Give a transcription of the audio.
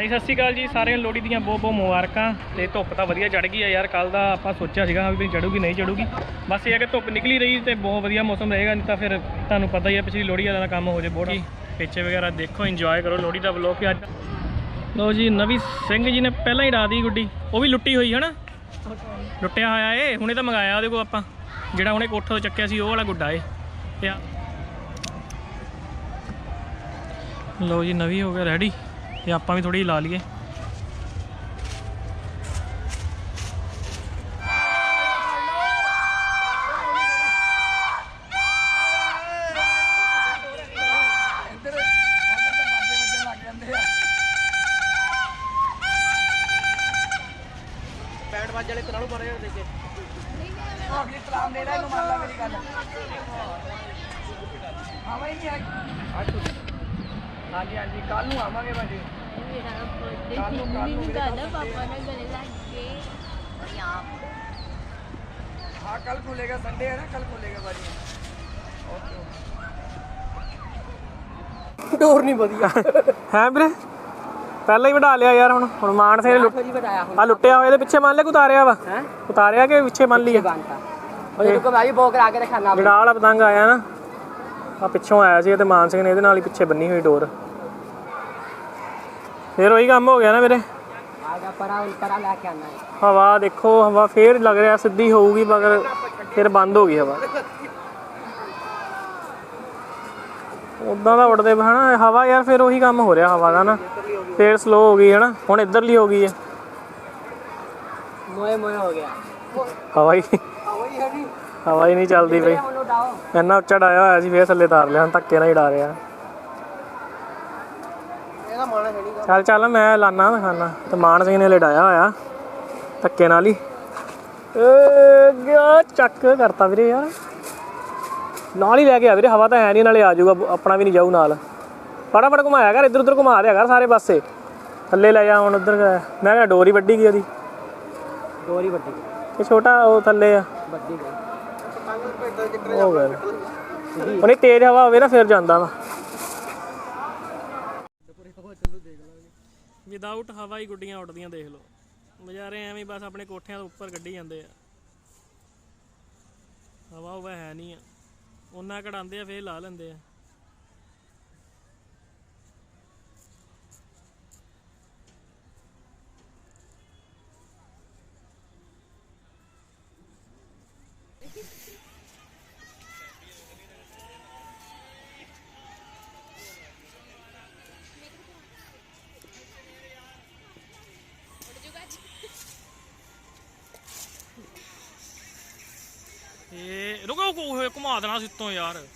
ਹਾਂਜੀ, ਸਤਿ ਸ਼੍ਰੀ ਅਕਾਲ ਜੀ, ਸਾਰਿਆਂ ਨੂੰ ਲੋਹੜੀ ਦੀਆਂ ਬਹੁਤ ਬਹੁਤ ਮੁਬਾਰਕਾਂ ਤੇ ਧੁੱਪ ਤਾਂ ਵਧੀਆ ਚੜ ਗਈ ਆ ਯਾਰ ਕੱਲ ਦਾ ਆਪਾਂ ਸੋਚਿਆ ਸੀਗਾ ਵੀ ਚੜੂਗੀ ਨਹੀਂ ਚੜੂਗੀ ਬਸ ਇਹ ਹੈ ਕਿ ਧੁੱਪ ਨਿਕਲੀ ਰਹੀ ਤੇ ਬਹੁਤ ਵਧੀਆ ਮੌਸਮ ਰਹੇਗਾ, ਨਹੀਂ ਤਾਂ ਫਿਰ ਤੁਹਾਨੂੰ ਪਤਾ ਹੀ ਹੈ ਪਿਛਲੀ ਲੋਹੜੀ ਵਾਲਾ ਕੰਮ ਹੋ ਜੇ ਬਹੁਤ। ਪਿੱਛੇ ਵਗੈਰਾ ਦੇਖੋ ਇੰਜੋਏ ਕਰੋ ਲੋਹੜੀ ਦਾ ਵਲੋਗ ਵੀ ਅੱਜ। ਲੋ ਜੀ, ਨਵੀ ਸਿੰਘ ਜੀ ਨੇ ਪਹਿਲਾਂ ਹੀ ਡਾ ਦੀ ਗੁੱਡੀ, ਉਹ ਵੀ ਲੁੱਟੀ ਹੋਈ ਹੈ ਨਾ ਲੁੱਟਿਆ ਹੋਇਆ ਏ ਹੁਣੇ ਤਾਂ ਮੰਗਾਇਆ ਉਹਦੇ ਕੋਲ ਆਪਾਂ, ਜਿਹੜਾ ਉਹਨੇ ਕੋਠੇ ਤੋਂ ਚੱਕਿਆ ਸੀ, ਉਹ ਵਾਲਾ ਗੁੱਡਾ ਏ ਤੇ ਲੋ ਜੀ, ਨਵੀਂ ਹੋ ਗਿਆ ਰੈਡੀ ਤੇ ਆਪਾਂ ਵੀ ਥੋੜੀ ਲਾ ਲਈਏ। ਬੈਂਡ ਵੱਜ ਵਾਲੇ ਕਰਾ ਲਓ ਬਾਰੇ ਦੇ ਕੇ। ਅਗਲੀ ਸਲਾਮ ਦੇ ਰਿਹਾ ਇਹਨੂੰ ਮੰਨ ਲਾ ਮੇਰੀ ਗੱਲ। ਆਵਾਂ ਹੀ ਨਹੀਂ ਆਈ ਹਾਂਜੀ ਹਾਂਜੀ ਕੱਲ ਨੂੰ ਆਵਾਂਗੇ ਭਾਜੀ। ਮੇਰਾ ਬਰਥਡੇ ਕੱਲ੍ਹ ਨੂੰ- ਕੱਲ੍ਹ ਨੂੰ ਵੀ ਮੇਰੇ ਦਾਦਾ ਪਾਪਾ ਪਾਪਾ ਨਾਲ ਗਲੇ ਲੱਗ ਕੇ और यहाँ हाँ कल खुलेगा संडे है ना कल खुलेगा भाजी ओके डोर नहीं बढ़िया ਹੈ ਵੀਰੇ ਪਹਿਲਾਂ ਹੀ ਵਢਾ ਲਿਆ ਯਾਰ ਹੁਣ ਹੁਣ ਮਾਨ ਸਿੰਘ ਨੇ ਲੁੱਟ थोड़ी बताया हूँ ਆ ਲੁੱਟਿਆ ਹੋਇਆ ਇਹਦੇ ਪਿੱਛੇ ਮੰਨ ਲਿਆ ਕਿ ਉਤਾਰਿਆ ਵਾ हैं ਉਤਾਰਿਆ ਕਿ ਪਿੱਛੇ ਮੰਨ ਲਿਆ बांधता और ये रुको भाई बोकर आके रखा ਜਿਹੜਾ ਵਾਲਾ ਪਤੰਗ ਆਇਆ ਨਾ ਆ ਪਿੱਛੋਂ ਆਇਆ ਸੀ ਤੇ ਮਾਨ ਸਿੰਘ ਨੇ ਇਹਦੇ ਨਾਲ ਹੀ ਪਿੱਛੇ ਬੰਨੀ ਹੋਈ ਡੋਰ ਫਿਰ ਉਹੀ ਕੰਮ ਹੋ ਗਿਆ ਨਾ ਮੇਰੇ ਆਗਾ ਪਰਾ ਉਲ ਪਰਾ ਲੈ ਕੇ ਆਣਾ ਹੈ ਹਵਾ ਦੇਖੋ ਹਵਾ ਫੇਰ ਲੱਗ ਰਿਹਾ ਸਿੱਧੀ ਹੋਊਗੀ ਮਗਰ ਫਿਰ ਬੰਦ ਹੋ ਗਈ ਹਵਾ। ਉਦਾਂ ਦਾ ਉੜਦੇ ਹਨਾ ਹਵਾ ਯਾਰ ਫਿਰ ਉਹੀ ਕੰਮ ਹੋ ਰਿਹਾ ਹਵਾ ਦਾ ਨਾ। ਫੇਰ ਸਲੋ ਹੋ ਗਈ ਹਨਾ। ਹੁਣ ਇੱਧਰ ਲਈ ਹੋ ਗਈ ਹੈ। ਮੋਏ ਮੋਏ ਹੋ ਗਿਆ। ਹਵਾ ਹੀ ਹਵਾ ਹੀ ਨਹੀਂ ਚੱਲਦੀ ਪਈ। ਇੰਨਾ ਉੱਚਾ ਡਾਇਆ ਹੋਇਆ ਸੀ ਫੇਰ ਥੱਲੇ ਤਾਰ ਲਿਆ ਹੁਣ ਧੱਕੇ ਨਾਲ ਹੀ ਡਾ ਰਿਹਾ। ਚੱਲ ਚੱਲ ਮੈਂ ਲਾਨਾ ਦਿਖਾਨਾ। ਤੇ ਮਾਨ ਸਿੰਘ ਨੇ ਲੜਾਇਆ ਹੋਇਆ। ਧੱਕੇ ਨਾਲ ਹੀ। ਗਿਆ ਚੱਕ ਕਰਤਾ ਵੀਰੇ ਯਾਰ। ਨਾਲ ਹੀ ਲੈ ਕੇ ਆ ਵੀਰੇ ਹਵਾ ਤਾਂ ਹੈ ਨਹੀਂ ਨਾਲੇ ਆ ਜਾਊਗਾ ਆਪਣਾ ਵੀ ਨਹੀਂ ਜਾਊ ਨਾਲ। ਫਟਾਫਟ ਘੁਮਾਇਆ ਕਰ ਇੱਧਰ ਉੱਧਰ ਘੁਮਾ ਦਿਆ ਕਰ ਸਾਰੇ ਪਾਸੇ। ਥੱਲੇ ਲੈ ਜਾ ਹੁਣ ਉੱਧਰ ਮੈਂ ਕਿਹਾ ਡੋਰੀ ਵੱਡੀ ਗਈ ਉਹਦੀ। ਡੋਰੀ ਵੱਡੀ ਇਹ ਛੋਟਾ ਉਹ ਥੱਲੇ ਆ। ਵੱਡੀ ਗਈ। ਉਹ ਗੱਲ ਉਹਨੇ ਤੇਜ਼ ਹਵਾ ਹੋਵੇ ਨਾ ਫਿਰ ਜਾਂਦਾ ਵਾ। ਵਿਦਆਊਟ ਹਵਾ ਹੀ ਗੁੱਡੀਆਂ ਉੱਡਦੀਆਂ, ਦੇਖ ਲਓ। ਨਜ਼ਾਰੇ ਐਵੇਂ ਹੀ ਬਸ ਆਪਣੇ ਕੋਠਿਆਂ ਤੋਂ ਉੱਪਰ ਕੱਢੀ ਜਾਂਦੇ ਆ। ਹਵਾ ਉਹ ਹੈ ਨਹੀਂ ਆ। ਉਹਨਾਂ ਕਢਾਉਂਦੇ ਆ, ਫੇਰ ਲਾ ਲੈਂਦੇ ਆ। ਇਹ ਰੁਕੋ ਕੋ ਹੋਏ ਘੁਮਾ ਦੇਣਾ ਸਿੱਤੋਂ ਯਾਰ